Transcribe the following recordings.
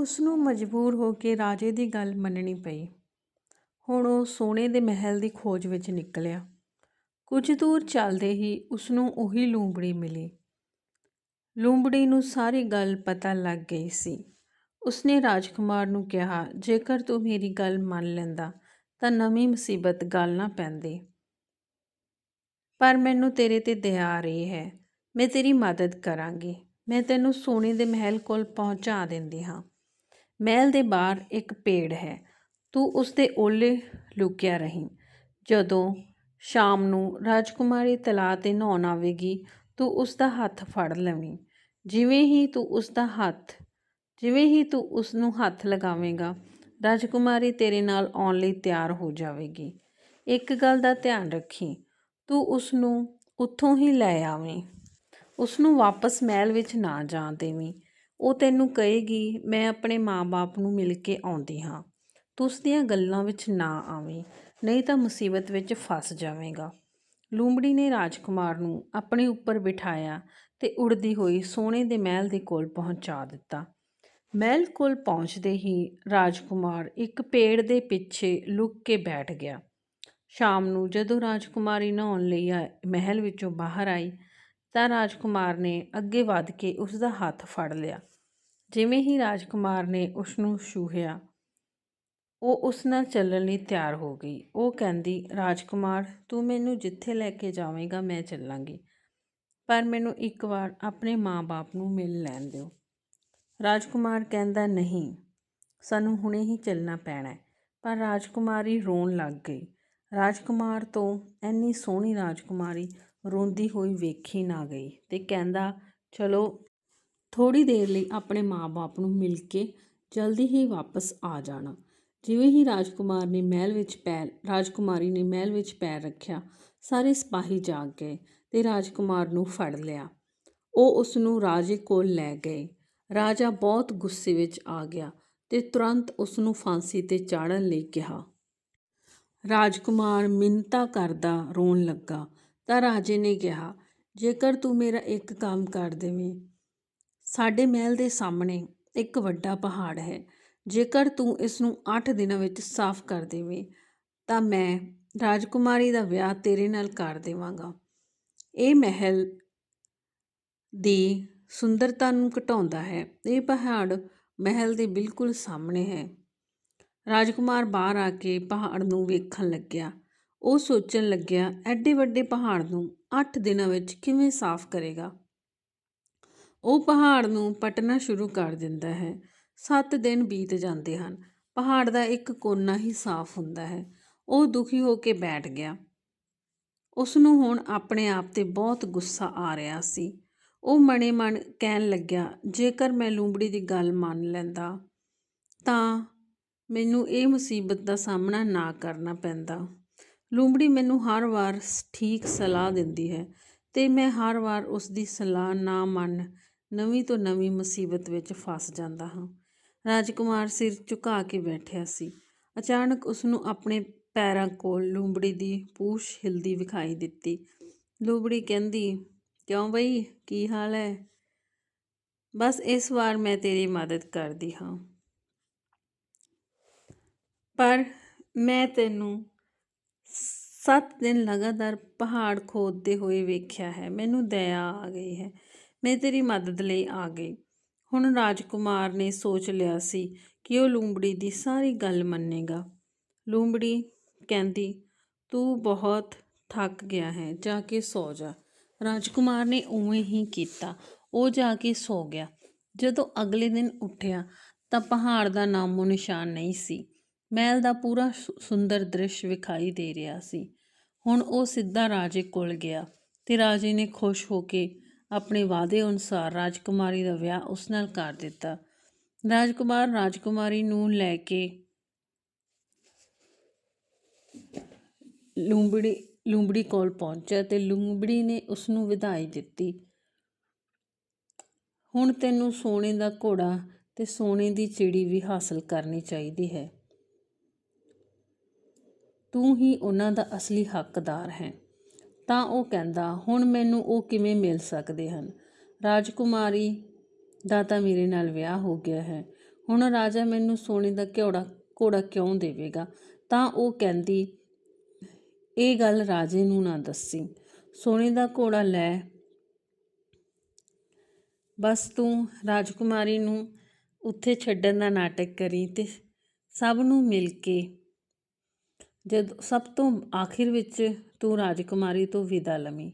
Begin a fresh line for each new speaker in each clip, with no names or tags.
ਉਸ ਨੂੰ ਮਜਬੂਰ ਹੋ ਕੇ ਰਾਜੇ ਦੀ ਗੱਲ ਮੰਨਣੀ ਪਈ। ਹੁਣ ਉਹ ਸੋਨੇ ਦੇ ਮਹਿਲ ਦੀ ਖੋਜ ਵਿੱਚ ਨਿਕਲਿਆ। ਕੁਝ ਦੂਰ ਚੱਲਦੇ ਹੀ ਉਸ ਨੂੰ ਉਹੀ ਲੂੰਬੜੀ ਮਿਲੀ। ਲੂੰਬੜੀ ਨੂੰ ਸਾਰੀ ਗੱਲ ਪਤਾ ਲੱਗ ਗਈ ਸੀ। ਉਸਨੇ ਰਾਜਕੁਮਾਰ ਨੂੰ ਕਿਹਾ, ਜੇਕਰ ਤੂੰ ਮੇਰੀ ਗੱਲ ਮੰਨ ਲੈਂਦਾ, ਤਾਂ ਨਵੀਂ ਮੁਸੀਬਤ ਗੱਲ ਨਾ ਪੈਂਦੀ। ਪਰ ਮੈਨੂੰ ਤੇਰੇ ਤੇ ਦਇਆ ਆ ਰਹੀ ਹੈ। ਮੈਂ ਤੇਰੀ ਮਦਦ ਕਰਾਂਗੀ। ਮੈਂ ਤੈਨੂੰ ਸੋਨੇ ਦੇ ਮਹਿਲ ਕੋਲ ਪਹੁੰਚਾ ਦਿੰਦੀ ਹਾਂ। ਮਹਿਲ ਦੇ ਬਾਹਰ ਇੱਕ ਪੇੜ ਹੈ। ਤੂੰ ਉਸ ਦੇ ਓਲੇ ਲੁਕਿਆ ਰਹੀਂ। ਜਦੋਂ ਸ਼ਾਮ ਨੂੰ ਰਾਜਕੁਮਾਰੀ ਤਲਾਅ ਤੇ ਨਹਾਉਣ ਆਵੇਗੀ, ਤੂੰ ਉਸ ਦਾ ਹੱਥ ਫੜ ਲਵੀਂ। ਜਿਵੇਂ ਹੀ ਤੂੰ ਉਸ ਦਾ ਹੱਥ, ਜਿਵੇਂ ਹੀ ਤੂੰ ਉਸ ਨੂੰ ਹੱਥ ਲਗਾਵੇਂਗਾ, ਰਾਜਕੁਮਾਰੀ ਤੇਰੇ ਨਾਲ ਆਉਣ ਲਈ ਤਿਆਰ ਹੋ ਜਾਵੇਗੀ। ਇੱਕ ਗੱਲ ਦਾ ਧਿਆਨ ਰੱਖੀ, ਤੂੰ ਉਸ ਨੂੰ ਉੱਥੋਂ ਹੀ ਲੈ ਆਵੇਂ। ਉਸ ਨੂੰ ਵਾਪਸ ਮਹਿਲ ਵਿੱਚ ਨਾ ਜਾਣ ਦੇਵੀਂ। ਉਹ ਤੈਨੂੰ ਕਹੇਗੀ, ਮੈਂ ਆਪਣੇ ਮਾਂ-ਬਾਪ ਨੂੰ ਮਿਲ ਕੇ ਆਉਂਦੀ ਹਾਂ। ਤੂੰ ਉਸ ਦੀਆਂ ਗੱਲਾਂ ਵਿੱਚ ਨਾ ਆਵੇਂ, ਨਹੀਂ ਤਾਂ ਮੁਸੀਬਤ ਵਿੱਚ ਫਸ ਜਾਵੇਂਗਾ। ਲੂੰਬੜੀ ਨੇ ਰਾਜਕੁਮਾਰ ਨੂੰ ਆਪਣੇ ਉੱਪਰ ਬਿਠਾਇਆ ਤੇ ਉੜਦੀ ਹੋਈ ਸੋਨੇ ਦੇ ਮਹਿਲ ਦੇ ਕੋਲ ਪਹੁੰਚਾ ਦਿੱਤਾ। ਮਹਿਲ ਕੋਲ ਪਹੁੰਚਦੇ ਹੀ ਰਾਜਕੁਮਾਰ ਇੱਕ ਪੇੜ ਦੇ ਪਿੱਛੇ ਲੁਕ ਕੇ ਬੈਠ ਗਿਆ। ਸ਼ਾਮ ਨੂੰ ਜਦੋਂ ਰਾਜਕੁਮਾਰੀ ਨਹਾਉਣ ਲਈ ਆ- ਮਹਿਲ ਵਿੱਚੋਂ ਬਾਹਰ ਆਈ, ਤਾਂ ਰਾਜਕੁਮਾਰ ਨੇ ਅੱਗੇ ਵੱਧ ਕੇ ਉਸ ਦਾ ਹੱਥ ਫੜ ਲਿਆ। ਜਿਵੇਂ ਹੀ ਰਾਜਕੁਮਾਰ ਨੇ ਉਸ ਨੂੰ ਛੂਹਿਆ, ਉਹ ਉਸ ਨਾਲ ਚੱਲਣ ਲਈ ਤਿਆਰ ਹੋ ਗਈ। ਉਹ ਕਹਿੰਦੀ, ਰਾਜਕੁਮਾਰ, ਤੂੰ ਮੈਨੂੰ ਜਿੱਥੇ ਲੈ ਕੇ ਜਾਵੇਂਗਾ, ਮੈਂ ਚੱਲਾਂਗੀ। ਪਰ ਮੈਨੂੰ ਇੱਕ ਵਾਰ ਆਪਣੇ ਮਾਂ-ਬਾਪ ਨੂੰ ਮਿਲ ਲੈਣ ਦਿਓ। ਰਾਜਕੁਮਾਰ ਕਹਿੰਦਾ, ਨਹੀਂ, ਸਾਨੂੰ ਹੁਣੇ ਹੀ ਚੱਲਣਾ ਪੈਣਾ ਪਰ ਰਾਜਕੁਮਾਰੀ ਰੋਣ ਲੱਗ ਗਈ। ਰਾਜਕੁਮਾਰ ਤੋਂ ਐਨੀ ਸੋਹਣੀ ਰਾਜਕੁਮਾਰੀ ਰੋਂਦੀ ਹੋਈ ਵੇਖੀ ਨਾ ਗਈ ਤੇ ਕਹਿੰਦਾ, ਚਲੋ ਥੋੜੀ ਦੇਰ ਲਈ ਆਪਣੇ ਮਾਂ-ਬਾਪ ਨੂੰ ਮਿਲ ਕੇ ਜਲਦੀ ਹੀ ਵਾਪਸ ਆ ਜਾਣਾ। ਜਿਵੇਂ ਹੀ ਰਾਜਕੁਮਾਰ ਨੇ ਮਹਿਲ ਵਿੱਚ ਪੈਰ, ਰਾਜਕੁਮਾਰੀ ਨੇ ਮਹਿਲ ਵਿੱਚ ਪੈਰ ਰੱਖਿਆ, ਸਾਰੇ ਸਿਪਾਹੀ ਜਾਗ ਗਏ ਤੇ ਰਾਜਕੁਮਾਰ ਨੂੰ ਫੜ ਲਿਆ। ਉਹ ਉਸ ਨੂੰ ਰਾਜੇ ਕੋਲ ਲੈ ਗਏ। ਰਾਜਾ ਬਹੁਤ ਗੁੱਸੇ ਵਿੱਚ ਆ ਗਿਆ ਤੇ ਤੁਰੰਤ ਉਸ ਨੂੰ ਫਾਂਸੀ ਤੇ ਚਾੜਨ ਲਈ ਕਿਹਾ। ਰਾਜਕੁਮਾਰ ਮਿੰਨਤਾਂ ਕਰਦਾ ਰੋਣ ਲੱਗਾ ਤਾਂ ਰਾਜੇ ਨੇ ਕਿਹਾ, ਜੇਕਰ ਤੂੰ ਮੇਰਾ ਇੱਕ ਕੰਮ ਕਰ ਦੇਵੇਂ ਸਾਡੇ ਮਹਿਲ ਦੇ ਸਾਹਮਣੇ ਇੱਕ ਵੱਡਾ ਪਹਾੜ ਹੈ। ਜੇਕਰ ਤੂੰ ਇਸ ਨੂੰ 8 ਦਿਨਾਂ ਵਿੱਚ ਸਾਫ਼ ਕਰ ਦੇਵੇਂ, ਤਾਂ ਮੈਂ ਰਾਜਕੁਮਾਰੀ ਦਾ ਵਿਆਹ ਤੇਰੇ ਨਾਲ ਕਰ ਦੇਵਾਂਗਾ। ਇਹ ਮਹਿਲ ਦੀ ਸੁੰਦਰਤਾ ਨੂੰ ਘਟਾਉਂਦਾ ਹੈ। ਇਹ ਪਹਾੜ ਮਹਿਲ ਦੇ ਬਿਲਕੁਲ ਸਾਹਮਣੇ ਹੈ। ਰਾਜਕੁਮਾਰ ਬਾਹਰ ਆ ਕੇ ਪਹਾੜ ਨੂੰ ਵੇਖਣ ਲੱਗਿਆ। ਉਹ ਸੋਚਣ ਲੱਗਿਆ, ਐਡੇ ਵੱਡੇ ਪਹਾੜ ਨੂੰ 8 ਦਿਨਾਂ ਵਿੱਚ ਕਿਵੇਂ ਸਾਫ਼ ਕਰੇਗਾ? ਉਹ ਪਹਾੜ ਨੂੰ ਪਟਣਾ ਸ਼ੁਰੂ ਕਰ ਦਿੰਦਾ ਹੈ। 7 ਦਿਨ ਬੀਤ ਜਾਂਦੇ ਹਨ। ਪਹਾੜ ਦਾ ਇੱਕ ਕੋਨਾ ਹੀ ਸਾਫ਼ ਹੁੰਦਾ ਹੈ। ਉਹ ਦੁਖੀ ਹੋ ਕੇ ਬੈਠ ਗਿਆ। ਉਸ ਨੂੰ ਹੁਣ ਆਪਣੇ ਆਪ ਤੇ ਬਹੁਤ ਗੁੱਸਾ ਆ ਰਿਹਾ ਸੀ। ਉਹ ਮਣੇ ਮਨ ਕਹਿਣ ਲੱਗਿਆ, ਜੇਕਰ ਮੈਂ ਲੂੰਬੜੀ ਦੀ ਗੱਲ ਮੰਨ ਲੈਂਦਾ, ਤਾਂ ਮੈਨੂੰ ਇਹ ਮੁਸੀਬਤ ਦਾ ਸਾਹਮਣਾ ਨਾ ਕਰਨਾ ਪੈਂਦਾ। ਲੂੰਬੜੀ ਮੈਨੂੰ ਹਰ ਵਾਰ ਠੀਕ ਸਲਾਹ ਦਿੰਦੀ ਹੈ ਤੇ ਮੈਂ ਹਰ ਵਾਰ ਉਸ ਦੀ ਸਲਾਹ ਨਾ ਮੰਨ ਨਵੀਂ ਤੋਂ ਨਵੀਂ ਮੁਸੀਬਤ ਵਿੱਚ ਫਸ ਜਾਂਦਾ ਹਾਂ। ਰਾਜਕੁਮਾਰ ਸਿਰ ਝੁਕਾ ਕੇ ਬੈਠਿਆ ਸੀ। ਅਚਾਨਕ ਉਸ ਨੂੰ ਆਪਣੇ ਪੈਰਾਂ ਕੋਲ ਲੂੰਬੜੀ ਦੀ ਪੂਛ ਹਿਲਦੀ ਵਿਖਾਈ ਦਿੱਤੀ। ਲੂੰਬੜੀ ਕਹਿੰਦੀ, ਕਿਉਂ ਬਈ? ਕੀ ਹਾਲ ਹੈ? ਬਸ ਇਸ ਵਾਰ ਮੈਂ ਤੇਰੀ ਮਦਦ ਕਰਦੀ ਹਾਂ। ਪਰ ਮੈਂ ਤੈਨੂੰ 7 ਦਿਨ ਲਗਾਤਾਰ ਪਹਾੜ ਖੋਦਦੇ ਹੋਏ ਵੇਖਿਆ ਹੈ। ਮੈਨੂੰ ਦਇਆ ਆ ਗਈ ਹੈ। ਮੈਂ ਤੇਰੀ ਮਦਦ ਲਈ ਆ ਗਈ। ਹੁਣ ਰਾਜਕੁਮਾਰ ਨੇ ਸੋਚ ਲਿਆ ਸੀ ਕਿ ਉਹ ਲੂੰਬੜੀ ਦੀ ਸਾਰੀ ਗੱਲ ਮੰਨੇਗਾ। ਲੂੰਬੜੀ ਕਹਿੰਦੀ, ਤੂੰ ਬਹੁਤ ਥੱਕ ਗਿਆ ਹੈ, ਜਾ ਕੇ ਸੌ ਜਾ। ਰਾਜਕੁਮਾਰ ਨੇ ਉਵੇਂ ਹੀ ਕੀਤਾ। ਉਹ ਜਾ ਕੇ ਸੌ ਗਿਆ। ਜਦੋਂ ਅਗਲੇ ਦਿਨ ਉੱਠਿਆ, ਤਾਂ ਪਹਾੜ ਦਾ ਨਾਮੋ ਨਿਸ਼ਾਨ ਨਹੀਂ ਸੀ। ਮਹਿਲ ਦਾ ਪੂਰਾ ਸੁੰਦਰ ਦ੍ਰਿਸ਼ ਵਿਖਾਈ ਦੇ ਰਿਹਾ ਸੀ। ਹੁਣ ਉਹ ਸਿੱਧਾ ਰਾਜੇ ਕੋਲ ਗਿਆ ਤੇ ਰਾਜੇ ਨੇ ਖੁਸ਼ ਹੋ ਕੇ ਆਪਣੇ ਵਾਅਦੇ ਅਨੁਸਾਰ ਰਾਜਕੁਮਾਰੀ ਦਾ ਵਿਆਹ ਉਸ ਨਾਲ ਕਰ ਦਿੱਤਾ। ਰਾਜਕੁਮਾਰ ਰਾਜਕੁਮਾਰੀ ਨੂੰ ਲੈ ਕੇ ਲੂੰਬੜੀ ਲੂੰਬੜੀ ਕੋਲ ਪਹੁੰਚਿਆ ਤੇ ਲੂੰਬੜੀ ਨੇ ਉਸ ਨੂੰ ਵਧਾਈ ਦਿੱਤੀ। ਹੁਣ ਤੈਨੂੰ ਸੋਨੇ ਦਾ ਘੋੜਾ ਤੇ ਸੋਨੇ ਦੀ ਚਿੜੀ ਵੀ ਹਾਸਲ ਕਰਨੀ ਚਾਹੀਦੀ ਹੈ। ਤੂੰ ਹੀ ਉਹਨਾਂ ਦਾ ਅਸਲੀ ਹੱਕਦਾਰ ਹੈ। ਤਾਂ ਉਹ ਕਹਿੰਦਾ, ਹੁਣ ਮੈਨੂੰ ਉਹ ਕਿਵੇਂ ਮਿਲ ਸਕਦੇ ਹਨ? ਰਾਜਕੁਮਾਰੀ ਦਾ ਤਾਂ ਮੇਰੇ ਨਾਲ ਵਿਆਹ ਹੋ ਗਿਆ ਹੈ। ਹੁਣ ਰਾਜਾ ਮੈਨੂੰ ਸੋਨੇ ਦਾ ਘੋੜਾ ਘੋੜਾ ਕਿਉਂ ਦੇਵੇਗਾ? ਤਾਂ ਉਹ ਕਹਿੰਦੀ, ਇਹ ਗੱਲ ਰਾਜੇ ਨੂੰ ਨਾ ਦੱਸੀ। ਸੋਨੇ ਦਾ ਘੋੜਾ ਲੈ। ਬਸ ਤੂੰ ਰਾਜਕੁਮਾਰੀ ਨੂੰ ਉੱਥੇ ਛੱਡਣ ਦਾ ਨਾਟਕ ਕਰੀ ਤੇ ਸਭ ਨੂੰ ਮਿਲ ਕੇ ਜਦ ਸਭ ਤੋਂ ਆਖਿਰ ਵਿੱਚ ਤੂੰ ਰਾਜਕੁਮਾਰੀ ਤੋਂ ਵਿਦਾ ਲਵੀਂ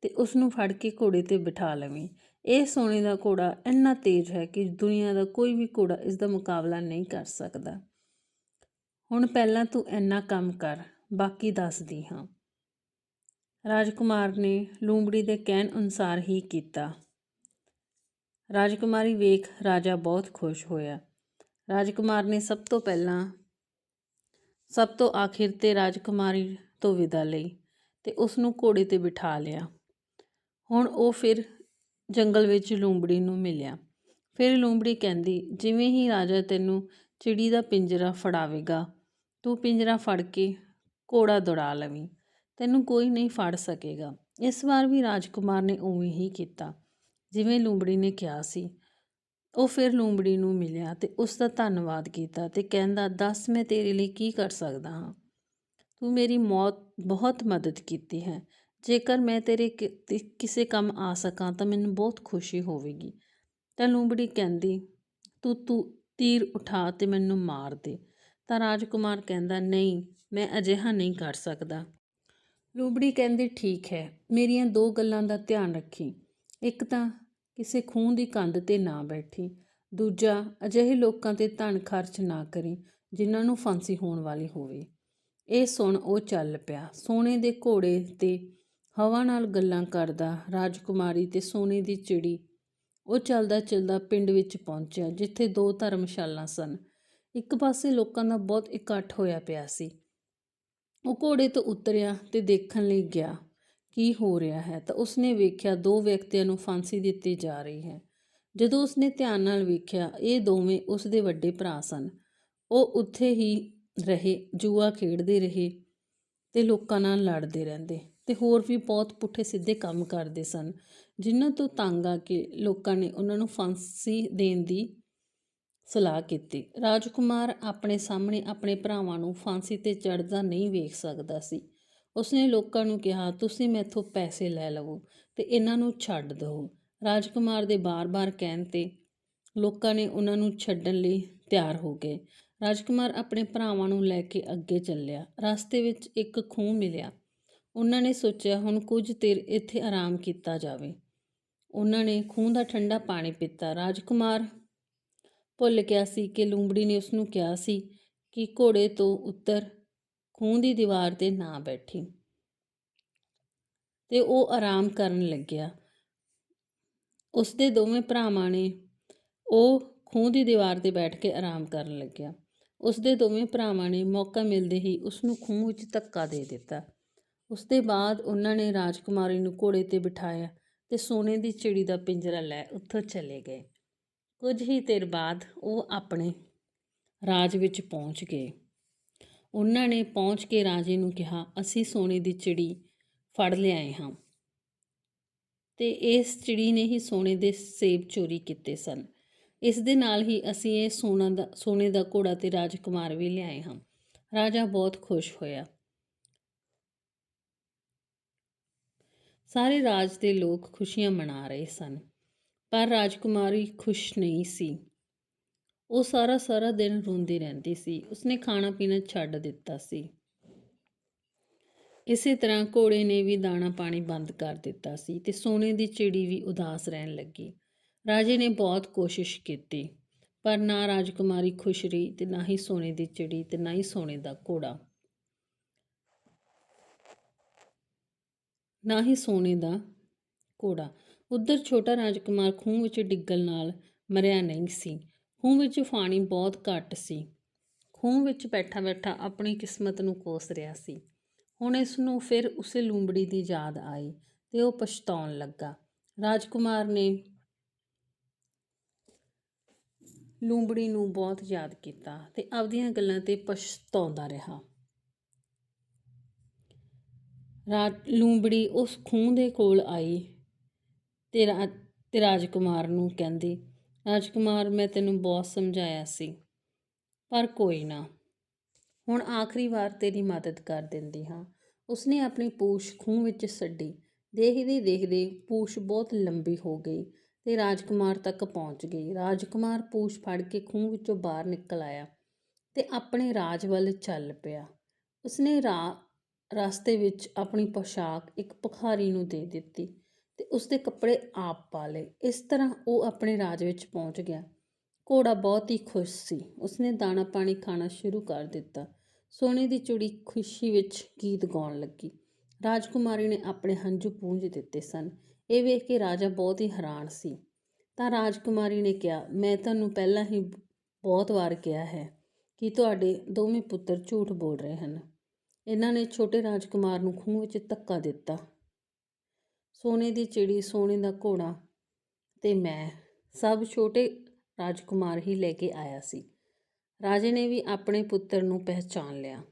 ਤੇ ਉਸ ਨੂੰ ਫੜ ਕੇ ਘੋੜੇ ਤੇ ਬਿਠਾ ਲਵੀਂ। ਇਹ ਸੋਨੇ ਦਾ ਘੋੜਾ ਇੰਨਾ ਤੇਜ਼ ਹੈ ਕਿ ਦੁਨੀਆ ਦਾ ਕੋਈ ਵੀ ਘੋੜਾ ਇਸ ਦਾ ਮੁਕਾਬਲਾ ਨਹੀਂ ਕਰ ਸਕਦਾ। ਹੁਣ ਪਹਿਲਾਂ ਤੂੰ ਇੰਨਾ ਕੰਮ ਕਰ, ਬਾਕੀ ਦੱਸਦੀ ਹਾਂ। ਰਾਜਕੁਮਾਰ ਨੇ ਲੂੰਬੜੀ ਦੇ ਕਹਿਣ ਅਨੁਸਾਰ ਹੀ ਕੀਤਾ। ਰਾਜਕੁਮਾਰੀ ਵੇਖ ਰਾਜਾ ਬਹੁਤ ਖੁਸ਼ ਹੋਇਆ। ਰਾਜਕੁਮਾਰ ਨੇ ਸਭ ਤੋਂ ਪਹਿਲਾਂ ਸਭ ਤੋਂ ਆਖਿਰ ਤੇ ਰਾਜਕੁਮਾਰੀ ਤੋਂ ਵਿਦਾ ਲਈ ਤੇ ਉਸ ਨੂੰ ਘੋੜੇ ਤੇ ਬਿਠਾ ਲਿਆ। ਹੁਣ ਉਹ ਫਿਰ ਜੰਗਲ ਵਿੱਚ ਲੂੰਬੜੀ ਨੂੰ ਮਿਲਿਆ। ਫਿਰ ਲੂੰਬੜੀ ਕਹਿੰਦੀ, ਜਿਵੇਂ ਹੀ ਰਾਜਾ ਤੈਨੂੰ ਚਿੜੀ ਦਾ ਪਿੰਜਰਾ ਫੜਾਵੇਗਾ, ਤੂੰ ਪਿੰਜਰਾ ਫੜ ਕੇ ਘੋੜਾ ਦੌੜਾ ਲਵੀਂ। ਤੈਨੂੰ ਕੋਈ ਨਹੀਂ ਫੜ ਸਕੇਗਾ। ਇਸ ਵਾਰ ਵੀ ਰਾਜਕੁਮਾਰ ਨੇ ਉਵੇਂ ਹੀ ਕੀਤਾ। ਜਿਵੇਂ ਲੂੰਬੜੀ ਨੇ ਕਿਹਾ ਸੀ ਉਹ ਫਿਰ ਲੂੰਬੜੀ ਨੂੰ ਮਿਲਿਆ ਤੇ ਉਸ ਦਾ ਧੰਨਵਾਦ ਕੀਤਾ ਤੇ ਕਹਿੰਦਾ, ਦੱਸ ਮੈਂ ਤੇਰੇ ਲਈ ਕੀ ਕਰ ਸਕਦਾ ਹਾਂ? ਤੂੰ ਮੇਰੀ ਮੌਤ ਬਹੁਤ ਮਦਦ ਕੀਤੀ ਹੈ। ਜੇਕਰ ਮੈਂ ਤੇਰੇ ਕਿਸੇ ਕੰਮ ਆ ਸਕਾਂ ਤਾਂ ਮੈਨੂੰ ਬਹੁਤ ਖੁਸ਼ੀ ਹੋਵੇਗੀ। ਤਾਂ ਲੂੰਬੜੀ ਕਹਿੰਦੀ, ਤੂੰ ਤੂੰ ਤੀਰ ਉਠਾ ਤੇ ਮੈਨੂੰ ਮਾਰ ਦੇ। ਤਾਂ ਰਾਜਕੁਮਾਰ ਕਹਿੰਦਾ, ਨਹੀਂ, ਮੈਂ ਅਜਿਹਾ ਨਹੀਂ ਕਰ ਸਕਦਾ। ਲੂੰਬੜੀ ਕਹਿੰਦੀ, ਠੀਕ ਹੈ, ਮੇਰੀਆਂ ਦੋ ਗੱਲਾਂ ਦਾ ਧਿਆਨ ਰੱਖੀ। ਇੱਕ ਤਾਂ ਕਿਸੇ ਖੂਹ ਦੀ ਕੰਧ ਤੇ ਨਾ ਬੈਠੀ। ਦੂਜਾ, ਅਜਿਹੇ ਲੋਕਾਂ ਤੇ ਧਨ ਖਰਚ ਨਾ ਕਰੀ, ਜਿਨ੍ਹਾਂ ਨੂੰ ਫਾਂਸੀ ਹੋਣ ਵਾਲੀ ਹੋਵੇ। ਇਹ ਸੁਣ ਉਹ ਚੱਲ ਪਿਆ। ਸੋਨੇ ਦੇ ਘੋੜੇ ਤੇ ਹਵਾ ਨਾਲ ਗੱਲਾਂ ਕਰਦਾ, ਰਾਜਕੁਮਾਰੀ ਤੇ ਸੋਨੇ ਦੀ ਚਿੜੀ। ਉਹ ਚੱਲਦਾ ਚੱਲਦਾ ਪਿੰਡ ਵਿੱਚ ਪਹੁੰਚਿਆ, ਜਿੱਥੇ ਦੋ ਧਰਮਸ਼ਾਲਾ ਸਨ। ਇੱਕ ਪਾਸੇ ਲੋਕਾਂ ਦਾ ਬਹੁਤ ਇਕੱਠ ਹੋਇਆ ਪਿਆ ਸੀ। ਉਹ ਘੋੜੇ ਤੋਂ ਉਤਰਿਆ ਤੇ ਦੇਖਣ ਲਈ ਗਿਆ। ਕੀ ਹੋ ਰਿਹਾ ਹੈ? ਤਾਂ ਉਸਨੇ ਵੇਖਿਆ ਦੋ ਵਿਅਕਤੀਆਂ ਨੂੰ ਫਾਂਸੀ ਦਿੱਤੀ ਜਾ ਰਹੀ ਹੈ। ਜਦੋਂ ਉਸਨੇ ਧਿਆਨ ਨਾਲ ਵੇਖਿਆ, ਇਹ ਦੋਵੇਂ ਉਸਦੇ ਵੱਡੇ ਭਰਾ ਸਨ। ਉਹ ਉੱਥੇ ਹੀ ਰਹੇ, ਜੂਆ ਖੇਡਦੇ ਰਹੇ ਤੇ ਲੋਕਾਂ ਨਾਲ ਲੜਦੇ ਰਹਿੰਦੇ ਤੇ ਹੋਰ ਵੀ ਬਹੁਤ ਪੁੱਠੇ ਸਿੱਧੇ ਕੰਮ ਕਰਦੇ ਸਨ, ਜਿਨ੍ਹਾਂ ਤੋਂ ਤੰਗ ਆ ਕੇ ਲੋਕਾਂ ਨੇ ਉਹਨਾਂ ਨੂੰ ਫਾਂਸੀ ਦੇਣ ਦੀ ਸਲਾਹ ਕੀਤੀ। ਰਾਜਕੁਮਾਰ ਆਪਣੇ ਸਾਹਮਣੇ ਆਪਣੇ ਭਰਾਵਾਂ ਨੂੰ ਫਾਂਸੀ ਤੇ ਚੜ੍ਹਦਾ ਨਹੀਂ ਵੇਖ ਸਕਦਾ ਸੀ। ਉਸਨੇ ਲੋਕਾਂ ਨੂੰ ਕਿਹਾ, ਤੁਸੀਂ ਮੈਥੋਂ ਪੈਸੇ ਲੈ ਲਵੋ ਤੇ ਇਹਨਾਂ ਨੂੰ ਛੱਡ ਦਿਓ। ਰਾਜਕੁਮਾਰ ਦੇ ਬਾਰ-ਬਾਰ ਕਹਿਣ ਤੇ ਲੋਕਾਂ ਨੇ ਉਹਨਾਂ ਨੂੰ ਛੱਡਣ ਲਈ ਤਿਆਰ ਹੋ ਗਏ। ਰਾਜਕੁਮਾਰ ਆਪਣੇ ਭਰਾਵਾਂ ਨੂੰ ਲੈ ਕੇ ਅੱਗੇ ਚੱਲਿਆ। ਰਸਤੇ ਵਿੱਚ ਇੱਕ ਖੂਹ ਮਿਲਿਆ। ਉਹਨਾਂ ਨੇ ਸੋਚਿਆ, ਹੁਣ ਕੁਝ ਦੇਰ ਇੱਥੇ ਆਰਾਮ ਕੀਤਾ ਜਾਵੇ। ਉਹਨਾਂ ਨੇ ਖੂਹ ਦਾ ਠੰਡਾ ਪਾਣੀ ਪੀਤਾ। ਰਾਜਕੁਮਾਰ ਭੁੱਲ ਗਿਆ ਸੀ ਕਿ ਲੂੰਬੜੀ ਨੇ ਉਸ ਨੂੰ ਕਿਹਾ ਸੀ ਕਿ ਘੋੜੇ ਤੋਂ ਉੱਤਰ ਖੂਹ ਦੀ ਦੀਵਾਰ ਤੇ ਨਾ ਬੈਠੀ। ਤੇ ਉਹ ਆਰਾਮ ਕਰਨ ਲੱਗਿਆ। ਉਸ ਦੇ ਦੋਵੇਂ ਭਰਾਵਾਂ ਨੇ ਉਹ ਖੂਹ ਦੀ ਦੀਵਾਰ ਤੇ ਬੈਠ ਕੇ ਆਰਾਮ ਕਰਨ ਲੱਗਿਆ। ਉਸ ਦੇ ਦੋਵੇਂ ਭਰਾਵਾਂ ਨੇ ਮੌਕਾ ਮਿਲਦੇ ਹੀ ਉਸ ਨੂੰ ਖੂਹ ਵਿੱਚ ਧੱਕਾ ਦੇ ਦਿੱਤਾ। ਉਸ ਦੇ ਬਾਅਦ ਉਹਨਾਂ ਨੇ ਰਾਜਕੁਮਾਰੀ ਨੂੰ ਘੋੜੇ ਤੇ ਬਿਠਾਇਆ ਤੇ ਸੋਨੇ ਦੀ ਚਿੜੀ ਦਾ ਪਿੰਜਰਾ ਲੈ ਉੱਥੋਂ ਚਲੇ ਗਏ। ਕੁਝ ਹੀ ਦੇਰ ਬਾਅਦ ਉਹ ਆਪਣੇ ਰਾਜ ਵਿੱਚ ਪਹੁੰਚ ਗਏ। ਉਹਨਾਂ ਨੇ ਪਹੁੰਚ ਕੇ ਰਾਜੇ ਨੂੰ ਕਿਹਾ, ਅਸੀਂ ਸੋਨੇ ਦੀ ਚਿੜੀ ਫੜ ਲਿਆਏ ਹਾਂ। ਤੇ ਇਸ ਚਿੜੀ ਨੇ ਹੀ ਸੋਨੇ ਦੇ ਸੇਬ ਚੋਰੀ ਕੀਤੇ ਸਨ। ਇਸ ਦੇ ਨਾਲ ਹੀ ਅਸੀਂ ਇਹ ਸੋਨਾ ਦਾ, ਸੋਨੇ ਦਾ ਘੋੜਾ ਤੇ ਰਾਜਕੁਮਾਰ ਵੀ ਲਿਆਏ ਹਾਂ। ਰਾਜਾ ਬਹੁਤ ਖੁਸ਼ ਹੋਇਆ। ਸਾਰੇ ਰਾਜ ਦੇ ਲੋਕ ਖੁਸ਼ੀਆਂ ਮਨਾ ਰਹੇ ਸਨ, ਪਰ ਰਾਜਕੁਮਾਰੀ ਖੁਸ਼ ਨਹੀਂ ਸੀ। ਉਹ ਸਾਰਾ ਸਾਰਾ ਦਿਨ ਰੋਂਦੀ ਰਹਿੰਦੀ ਸੀ। ਉਸਨੇ ਖਾਣਾ ਪੀਣਾ ਛੱਡ ਦਿੱਤਾ ਸੀ। ਇਸੇ ਤਰ੍ਹਾਂ ਘੋੜੇ ਨੇ ਵੀ ਦਾਣਾ ਪਾਣੀ ਬੰਦ ਕਰ ਦਿੱਤਾ ਸੀ ਤੇ ਸੋਨੇ ਦੀ ਚਿੜੀ ਵੀ ਉਦਾਸ ਰਹਿਣ ਲੱਗੀ। ਰਾਜੇ ਨੇ ਬਹੁਤ ਕੋਸ਼ਿਸ਼ ਕੀਤੀ, ਪਰ ਨਾ ਰਾਜਕੁਮਾਰੀ ਖੁਸ਼ ਰਹੀ ਤੇ ਨਾ ਹੀ ਸੋਨੇ ਦੀ ਚਿੜੀ ਤੇ ਨਾ ਹੀ ਸੋਨੇ ਦਾ ਘੋੜਾ। ਨਾ ਹੀ ਸੋਨੇ ਦਾ ਘੋੜਾ। ਉਧਰ ਛੋਟਾ ਰਾਜਕੁਮਾਰ ਖੂਹ ਵਿੱਚ ਡਿੱਗਣ ਨਾਲ ਮਰਿਆ ਨਹੀਂ ਸੀ। ਖੂਹ ਵਿੱਚ ਪਾਣੀ ਬਹੁਤ ਘੱਟ ਸੀ। ਖੂਹ ਵਿੱਚ ਬੈਠਾ ਬੈਠਾ ਆਪਣੀ ਕਿਸਮਤ ਨੂੰ ਕੋਸ ਰਿਹਾ ਸੀ। ਹੁਣ ਇਸ ਨੂੰ ਫਿਰ ਉਸੇ ਲੂੰਬੜੀ ਦੀ ਯਾਦ ਆਈ ਤੇ ਉਹ ਪਛਤਾਉਣ ਲੱਗਾ। ਰਾਜਕੁਮਾਰ ਨੇ ਲੂੰਬੜੀ ਨੂੰ ਬਹੁਤ ਯਾਦ ਕੀਤਾ ਤੇ ਆਪਦੀਆਂ ਗੱਲਾਂ ਤੇ ਪਛਤਾਉਂਦਾ ਰਿਹਾ। ਰਾਤ ਲੂੰਬੜੀ ਉਸ ਖੂਹ ਦੇ ਕੋਲ ਆਈ ਤੇ ਰਾ- ਤੇ ਰਾਜਕੁਮਾਰ ਨੂੰ ਕਹਿੰਦੀ ਰਾਜਕੁਮਾਰ ਮੈਂ ਤੈਨੂੰ ਬਹੁਤ ਸਮਝਾਇਆ ਸੀ, ਪਰ ਕੋਈ ਨਾ। ਹੁਣ ਆਖਰੀ ਵਾਰ ਤੇਰੀ ਮਦਦ ਕਰ ਦਿੰਦੀ ਹਾਂ। ਉਸਨੇ ਆਪਣੀ ਪੂਛ ਖੂਹ ਵਿੱਚ ਛੱਡੀ। ਦੇਖਦੇ ਦੇਖਦੇ ਪੂਛ ਬਹੁਤ ਲੰਬੀ ਹੋ ਗਈ ਤੇ ਰਾਜਕੁਮਾਰ ਤੱਕ ਪਹੁੰਚ ਗਈ। ਰਾਜਕੁਮਾਰ ਪੂਛ ਫੜ ਕੇ ਖੂਹ ਵਿੱਚੋਂ ਬਾਹਰ ਨਿਕਲ ਆਇਆ ਤੇ ਆਪਣੇ ਰਾਜ ਵੱਲ ਚੱਲ ਪਿਆ। ਉਸਨੇ ਰਾ, ਰਸਤੇ ਵਿੱਚ ਆਪਣੀ ਪੋਸ਼ਾਕ ਇੱਕ ਭਿਖਾਰੀ ਨੂੰ ਦੇ ਦਿੱਤੀ। ਤੇ ਉਸਦੇ ਕੱਪੜੇ ਆਪ ਪਾ ਲਏ। ਇਸ ਤਰ੍ਹਾਂ ਉਹ ਆਪਣੇ ਰਾਜ ਵਿੱਚ ਪਹੁੰਚ ਗਿਆ। ਘੋੜਾ ਬਹੁਤ ਹੀ ਖੁਸ਼ ਸੀ। ਉਸਨੇ ਦਾਣਾ ਪਾਣੀ ਖਾਣਾ ਸ਼ੁਰੂ ਕਰ ਦਿੱਤਾ। ਸੋਨੇ ਦੀ ਚੂੜੀ ਖੁਸ਼ੀ ਵਿੱਚ ਗੀਤ ਗਾਉਣ ਲੱਗੀ। ਰਾਜਕੁਮਾਰੀ ਨੇ ਆਪਣੇ ਹੰਝੂ ਪੂੰਝ ਦਿੱਤੇ ਸਨ। ਇਹ ਵੇਖ ਕੇ ਰਾਜਾ ਬਹੁਤ ਹੀ ਹੈਰਾਨ ਸੀ। ਤਾਂ ਰਾਜਕੁਮਾਰੀ ਨੇ ਕਿਹਾ, ਮੈਂ ਤੁਹਾਨੂੰ ਪਹਿਲਾਂ ਹੀ ਬਹੁਤ ਵਾਰ ਕਿਹਾ ਹੈ ਕਿ ਤੁਹਾਡੇ ਦੋਵੇਂ ਪੁੱਤਰ ਝੂਠ ਬੋਲ ਰਹੇ ਹਨ। ਇਹਨਾਂ ਨੇ ਛੋਟੇ ਰਾਜਕੁਮਾਰ ਨੂੰ ਖੂਹ ਵਿੱਚ ਧੱਕਾ ਦਿੱਤਾ। ਸੋਨੇ ਦੀ ਚਿੜੀ, ਸੋਨੇ ਦਾ ਘੋੜਾ ਤੇ ਮੈਂ ਸਭ ਛੋਟੇ ਰਾਜਕੁਮਾਰ ਹੀ ਲੈ ਕੇ ਆਇਆ ਸੀ। ਰਾਜੇ ਨੇ ਵੀ ਆਪਣੇ ਪੁੱਤਰ ਨੂੰ ਪਹਿਚਾਨ ਲਿਆ।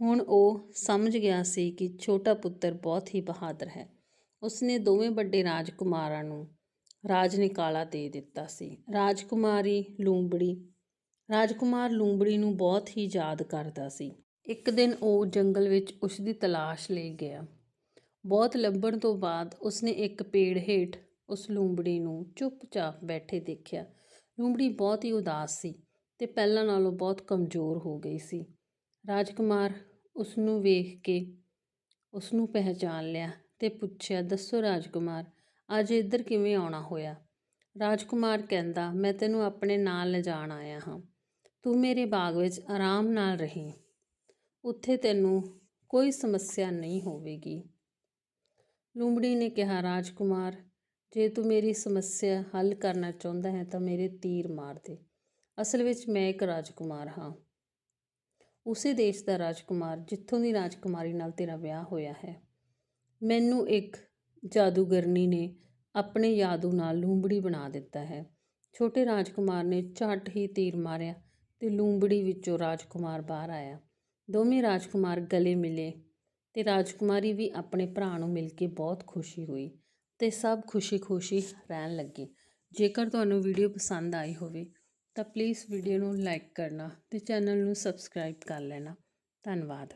ਹੁਣ ਉਹ ਸਮਝ ਗਿਆ ਸੀ ਕਿ ਛੋਟਾ ਪੁੱਤਰ ਬਹੁਤ ਹੀ ਬਹਾਦਰ ਹੈ। ਉਸਨੇ ਦੋਵੇਂ ਵੱਡੇ ਰਾਜਕੁਮਾਰਾਂ ਨੂੰ ਰਾਜ ਨਿਕਾਲਾ ਦੇ ਦਿੱਤਾ ਸੀ। ਰਾਜਕੁਮਾਰੀ ਲੂੰਬੜੀ, ਰਾਜਕੁਮਾਰ ਲੂੰਬੜੀ ਨੂੰ ਬਹੁਤ ਹੀ ਯਾਦ ਕਰਦਾ ਸੀ। ਇੱਕ ਦਿਨ ਉਹ ਜੰਗਲ ਵਿੱਚ ਉਸ ਦੀ ਤਲਾਸ਼ ਲਈ ਗਿਆ। ਬਹੁਤ ਲੱਭਣ ਤੋਂ ਬਾਅਦ ਉਸਨੇ ਇੱਕ ਪੇੜ ਹੇਠ ਉਸ ਲੂੰਬੜੀ ਨੂੰ ਚੁੱਪਚਾਪ ਬੈਠੇ ਦੇਖਿਆ। ਲੂੰਬੜੀ ਬਹੁਤ ਹੀ ਉਦਾਸ ਸੀ ਤੇ ਪਹਿਲਾਂ ਨਾਲੋਂ ਬਹੁਤ ਕਮਜ਼ੋਰ ਹੋ ਗਈ ਸੀ। ਰਾਜਕੁਮਾਰ ਉਸ ਨੂੰ ਵੇਖ ਕੇ ਉਸ ਨੂੰ ਪਹਿਚਾਨ ਲਿਆ ਤੇ ਪੁੱਛਿਆ, ਦੱਸੋ ਰਾਜਕੁਮਾਰ, ਅੱਜ ਇੱਧਰ ਕਿਵੇਂ ਆਉਣਾ ਹੋਇਆ? ਰਾਜਕੁਮਾਰ ਕਹਿੰਦਾ, ਮੈਂ ਤੈਨੂੰ ਆਪਣੇ ਨਾਲ ਲਿਜਾਣ ਆਇਆ ਹਾਂ। ਤੂੰ ਮੇਰੇ ਬਾਗ ਵਿੱਚ ਆਰਾਮ ਨਾਲ ਰਹੀਂ। ਉੱਥੇ ਤੈਨੂੰ ਕੋਈ ਸਮੱਸਿਆ ਨਹੀਂ ਹੋਵੇਗੀ। ਲੂੰਬੜੀ ਨੇ ਕਿਹਾ, ਰਾਜਕੁਮਾਰ, ਜੇ ਤੂੰ ਮੇਰੀ ਸਮੱਸਿਆ ਹੱਲ ਕਰਨਾ ਚਾਹੁੰਦਾ ਹੈ ਤਾਂ ਮੇਰੇ ਤੀਰ ਮਾਰ ਦੇ। ਅਸਲ ਵਿੱਚ ਮੈਂ ਇੱਕ ਰਾਜਕੁਮਾਰ ਹਾਂ। ਉਸੇ ਦੇਸ਼ ਦਾ ਰਾਜਕੁਮਾਰ ਜਿੱਥੋਂ ਦੀ ਰਾਜਕੁਮਾਰੀ ਨਾਲ ਤੇਰਾ ਵਿਆਹ ਹੋਇਆ ਹੈ। ਮੈਨੂੰ ਇੱਕ ਜਾਦੂਗਰਨੀ ਨੇ ਆਪਣੇ ਜਾਦੂ ਨਾਲ ਲੂੰਬੜੀ ਬਣਾ ਦਿੱਤਾ ਹੈ। ਛੋਟੇ ਰਾਜਕੁਮਾਰ ਨੇ ਝੱਟ ਹੀ ਤੀਰ ਮਾਰਿਆ ਤੇ ਲੂੰਬੜੀ ਵਿੱਚੋਂ ਰਾਜਕੁਮਾਰ ਬਾਹਰ ਆਇਆ। ਦੋਵੇਂ ਰਾਜਕੁਮਾਰ ਗਲੇ ਮਿਲੇ ਅਤੇ ਰਾਜਕੁਮਾਰੀ ਵੀ ਆਪਣੇ ਭਰਾ ਨੂੰ ਮਿਲ ਕੇ ਬਹੁਤ ਖੁਸ਼ੀ ਹੋਈ ਅਤੇ ਸਭ ਖੁਸ਼ੀ-ਖੁਸ਼ੀ ਰਹਿਣ ਲੱਗੇ। ਜੇਕਰ ਤੁਹਾਨੂੰ ਵੀਡੀਓ ਪਸੰਦ ਆਈ ਹੋਵੇ ਤਾਂ ਪਲੀਜ਼ ਵੀਡੀਓ ਨੂੰ ਲਾਈਕ ਕਰਨਾ ਅਤੇ ਚੈਨਲ ਨੂੰ ਸਬਸਕ੍ਰਾਈਬ ਕਰ ਲੈਣਾ। ਧੰਨਵਾਦ।